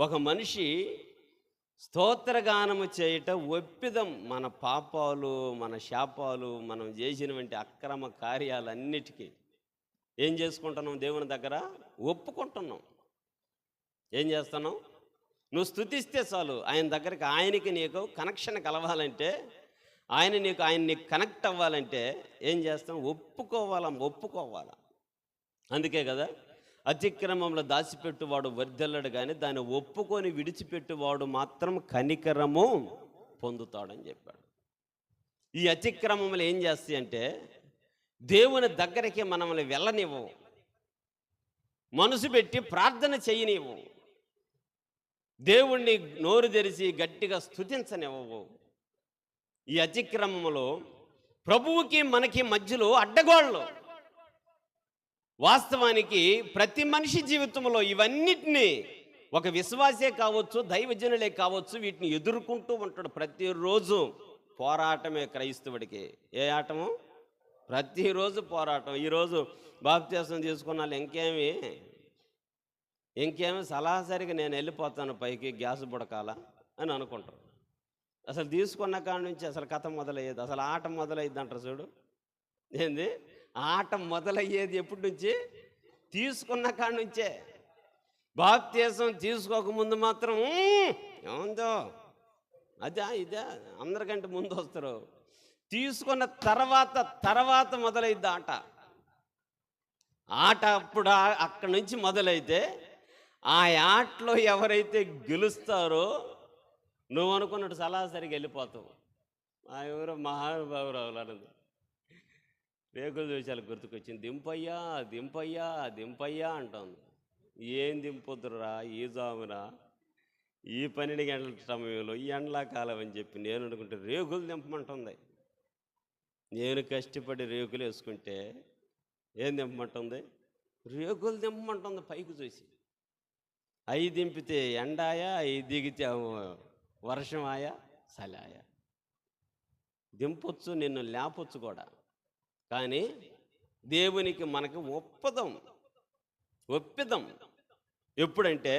ఒక మనిషి స్తోత్రగానము చేయట ఒప్పిదం మన పాపాలు మన శాపాలు మనం చేసినటువంటి అక్రమ కార్యాలన్నిటికీ. ఏం చేసుకుంటున్నాం దేవుని దగ్గర? ఒప్పుకుంటున్నాం. ఏం చేస్తున్నాం? నువ్వు స్థుతిస్తే చాలు. ఆయన దగ్గరికి ఆయనకి నీకు కనెక్షన్ కలవాలంటే ఆయన నీకు ఆయన నీకు కనెక్ట్ అవ్వాలంటే ఏం చేస్తాం? ఒప్పుకోవాలా ఒప్పుకోవాలా. అందుకే కదా? అతిక్రమంలో దాచిపెట్టువాడు వర్ధెల్లడు కానీ దాన్ని ఒప్పుకొని విడిచిపెట్టువాడు మాత్రం కనికరము పొందుతాడని చెప్పాడు. ఈ అతిక్రమములు ఏం చేస్తాయి అంటే దేవుని దగ్గరికి మనల్ని వెళ్ళనివ్వవు. మనసు పెట్టి ప్రార్థన చేయనివ్వు దేవుణ్ణి నోరు తెరిచి గట్టిగా స్థుతించనివ్వవు ఈ అతిక్రమములో ప్రభువుకి మనకి మధ్యలో అడ్డగోళ్ళు వాస్తవానికి ప్రతి మనిషి జీవితంలో ఇవన్నిటినీ ఒక విశ్వాసే కావచ్చు దైవజనులే కావచ్చు వీటిని ఎదుర్కొంటూ ఉంటాడు ప్రతిరోజు. పోరాటమే క్రైస్తవుడికి. ఏ ఆటము? ప్రతిరోజు పోరాటం. ఈరోజు బాప్త్యాసం తీసుకున్న వాళ్ళు ఇంకేమి? ఇంకేమి? సలాసరిగా నేను వెళ్ళిపోతాను పైకి గ్యాస్ బుడకాల అని అనుకుంటారు. అసలు తీసుకున్న కాడ నుంచి అసలు కథ మొదలయ్యేది? అసలు ఆట మొదలయ్యింది అంటారు చూడు. ఏంది? ఆట మొదలయ్యేది ఎప్పటి నుంచి? తీసుకున్న కాడి నుంచే. బాప్తీసం తీసుకోకముందు మాత్రం ఏముందో? అదే ఇదే అందరికంటే ముందు వస్తారు. తీసుకున్న తర్వాత తర్వాత మొదలైద్ది ఆట. ఆట అప్పుడు అక్కడి నుంచి మొదలైతే ఆ ఆటలో ఎవరైతే గెలుస్తారో నువ్వు అనుకున్నట్టు సరాసరికి వెళ్ళిపోతావు. ఆ ఎవరో మహానుభావురావులన్నది రేకులు చూసాలు గుర్తుకొచ్చింది. దింపయ్యా దింపయ్యా దింపయ్యా అంటుంది. ఏం దింపొద్దురా ఈ జామురా? ఈ పన్నెండు గంటల సమయంలో ఈ ఎండాకాలం అని చెప్పి నేను అనుకుంటే రేకులు దింపమంటుంది. నేను కష్టపడి రేకులు వేసుకుంటే ఏం దింపమంటుంది? రేకులు దింపమంటుంది పైకి చూసి. అవి దింపితే ఎండాయా అవి దిగితే వర్షం ఆయా చలాయా దింపొచ్చు నిన్ను లేపొచ్చు కూడా. కానీ దేవునికి మనకి ఒప్పదం ఒప్పిదం. ఎప్పుడంటే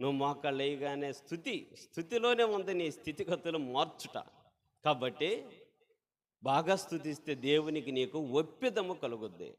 నువ్వు మోకాళ్ళు వేయగానే స్థుతి స్థుతిలోనే ఉంది నీ స్థితిగతులు మార్చుట. కాబట్టి బాగా స్థుతిస్తే దేవునికి నీకు ఒప్పిదము కలుగుద్ది.